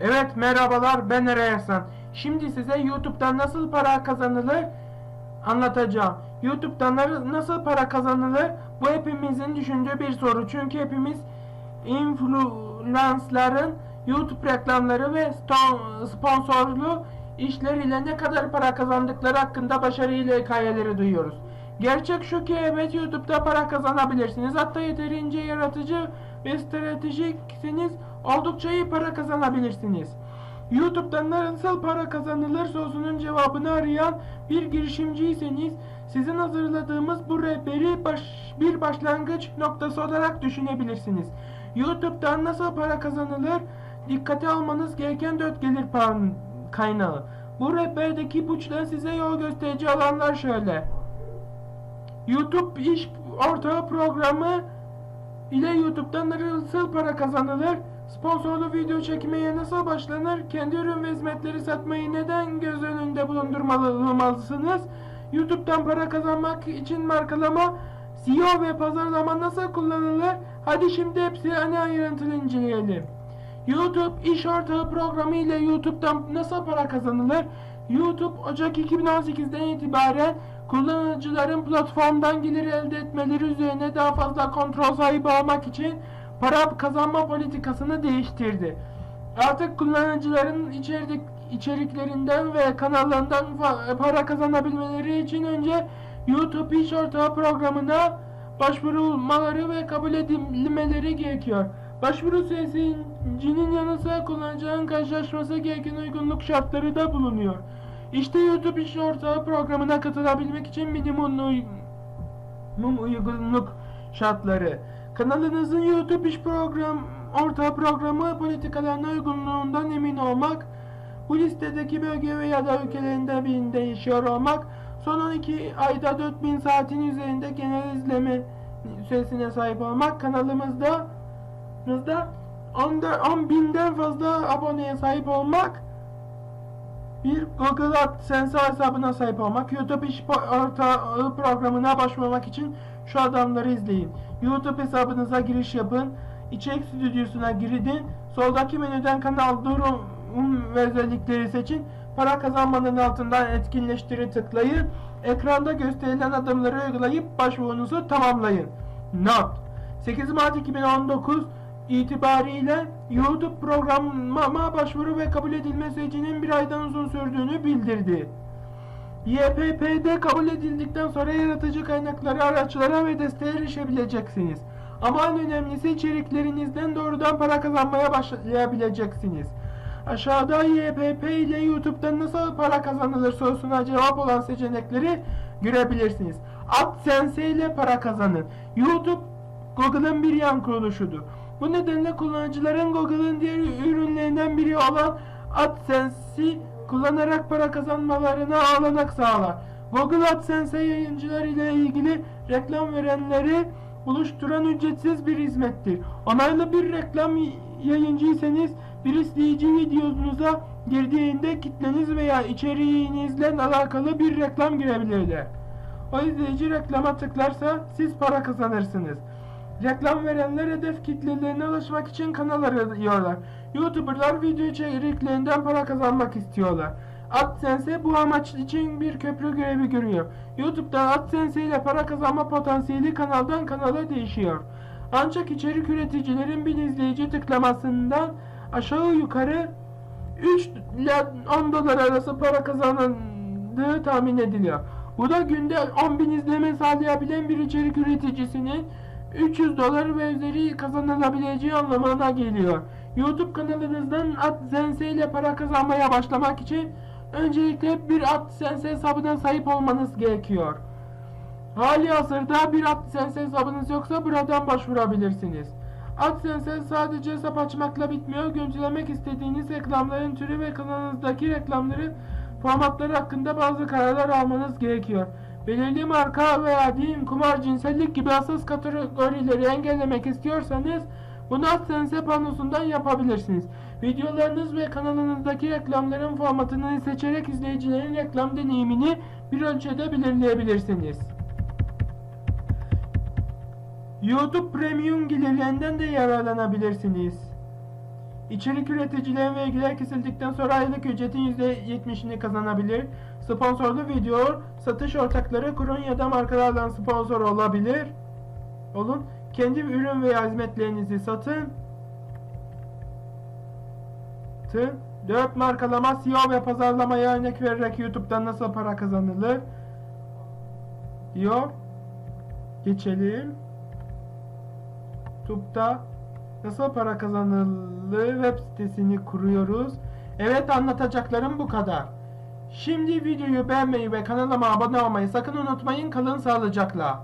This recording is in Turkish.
Evet merhabalar ben Eray. Şimdi size YouTube'dan nasıl para kazanılır anlatacağım. YouTube'dan na- nasıl para kazanılır bu hepimizin düşündüğü bir soru. Çünkü hepimiz influencerların YouTube reklamları ve sponsorlu işler ile ne kadar para kazandıkları hakkında başarıyla hikayeleri duyuyoruz. Gerçek şu ki evet YouTube'da para kazanabilirsiniz. Hatta yeterince yaratıcı ve stratejikseniz oldukça iyi para kazanabilirsiniz. YouTube'dan nasıl para kazanılır sorusunun cevabını arayan bir girişimciyseniz sizin hazırladığımız bu rehberi baş, bir başlangıç noktası olarak düşünebilirsiniz. YouTube'dan nasıl para kazanılır? Dikkate almanız gereken dört gelir pa- kaynağı. Bu rehberdeki ipuçları size yol gösterici alanlar şöyle. YouTube iş ortağı programı ile YouTube'dan nasıl para kazanılır? Sponsorlu video çekmeye nasıl başlanır? Kendi ürün ve hizmetleri satmayı neden göz önünde bulundurmalısınız? YouTube'dan para kazanmak için markalama, SEO ve pazarlama nasıl kullanılır? Hadi şimdi hepsi hani ayrıntılı inceleyelim. YouTube iş ortağı programı ile YouTube'dan nasıl para kazanılır? YouTube Ocak 2018'den itibaren kullanıcıların platformdan gelir elde etmeleri üzerine daha fazla kontrol sahibi olmak için para kazanma politikasını değiştirdi. Artık kullanıcıların içerik içeriklerinden ve kanallarından para kazanabilmeleri için önce YouTube iş ortağı programına başvurulmaları ve kabul edilmeleri gerekiyor. Başvuru sürecinin yanı sıra kullanıcının karşılaşması gereken uygunluk şartları da bulunuyor. İşte YouTube iş ortağı programına katılabilmek için minimum uygunluk şartları. Kanalınızın YouTube iş program ortağı programı politikalarına uygunluğundan emin olmak, bu listedeki bölge veya da ülkelerinde birinde yaşıyor olmak, son 12 ayda 4000 saatin üzerinde genel izleme süresine sahip olmak, kanalımızda Hızda 10 binden fazla aboneye sahip olmak, bir Google AdSense hesabına sahip olmak, YouTube iş ortağı programına başvurmak için şu adamları izleyin. YouTube hesabınıza giriş yapın, içerik stüdyosuna girin, soldaki menüden kanal durum özellikleri seçin, para kazanmanın altından etkinleştiri tıklayın, ekranda gösterilen adımları uygulayıp başvurunuzu tamamlayın. Not 8 Mart 2019 itibariyle YouTube programıma başvuru ve kabul edilme sürecinin bir aydan uzun sürdüğünü bildirdi. YPP'de kabul edildikten sonra yaratıcı kaynakları, araçlara ve desteğe erişebileceksiniz. Ama en önemlisi içeriklerinizden doğrudan para kazanmaya başlayabileceksiniz. Aşağıda YPP ile YouTube'dan nasıl para kazanılır sorusuna cevap olan seçenekleri görebilirsiniz. AdSense ile para kazanın. YouTube Google'ın bir yan kuruluşudur. Bu nedenle kullanıcıların Google'ın diğer ürünlerinden biri olan AdSense'i kullanarak para kazanmalarına olanak sağlar. Google AdSense yayıncılar ile ilgili reklam verenleri oluşturan ücretsiz bir hizmettir. Onaylı bir reklam yayıncıysanız bir izleyici videonuza girdiğinde kitleniz veya içeriğinizle alakalı bir reklam girebilirler. O izleyici reklama tıklarsa siz para kazanırsınız. Reklam verenler hedef kitlelerine ulaşmak için kanal arıyorlar. YouTuberlar video içeriklerinden para kazanmak istiyorlar. AdSense bu amaç için bir köprü görevi görüyor. YouTube'da AdSense ile para kazanma potansiyeli kanaldan kanala değişiyor. Ancak içerik üreticilerin bir izleyici tıklamasından aşağı yukarı 3 ile 10 dolar arası para kazanıldığı tahmin ediliyor. Bu da günde 10 bin izleme sağlayabilen bir içerik üreticisinin 300 dolar ve üzeri kazanılabileceği anlamına geliyor. YouTube kanalınızdan AdSense ile para kazanmaya başlamak için öncelikle bir AdSense hesabına sahip olmanız gerekiyor. Hali hazırda bir AdSense hesabınız yoksa buradan başvurabilirsiniz. AdSense sadece hesap açmakla bitmiyor. Görüntülemek istediğiniz reklamların türü ve kanalınızdaki reklamların formatları hakkında bazı kararlar almanız gerekiyor. Belirli marka veya din, kumar, cinsellik gibi hassas kategorileri engellemek istiyorsanız bunu AdSense panosundan yapabilirsiniz. Videolarınız ve kanalınızdaki reklamların formatını seçerek izleyicilerin reklam deneyimini bir ölçüde belirleyebilirsiniz. YouTube Premium gelirlerinden de yararlanabilirsiniz. İçerik üreticilerin vergiler kesildikten sonra aylık ücretin %70'ini kazanabilir. Sponsorlu video, satış ortakları kurun ya da markalardan sponsor olabilir. Olun. Kendi ürün veya hizmetlerinizi satın. Tın. 4 markalama, SEO ve pazarlamaya örnek vererek YouTube'dan nasıl para kazanılır? Diyor. Geçelim. YouTube'da nasıl para kazanılır web sitesini kuruyoruz. Evet anlatacaklarım bu kadar. Şimdi videoyu beğenmeyi ve kanalıma abone olmayı sakın unutmayın. Kalın sağlıcakla.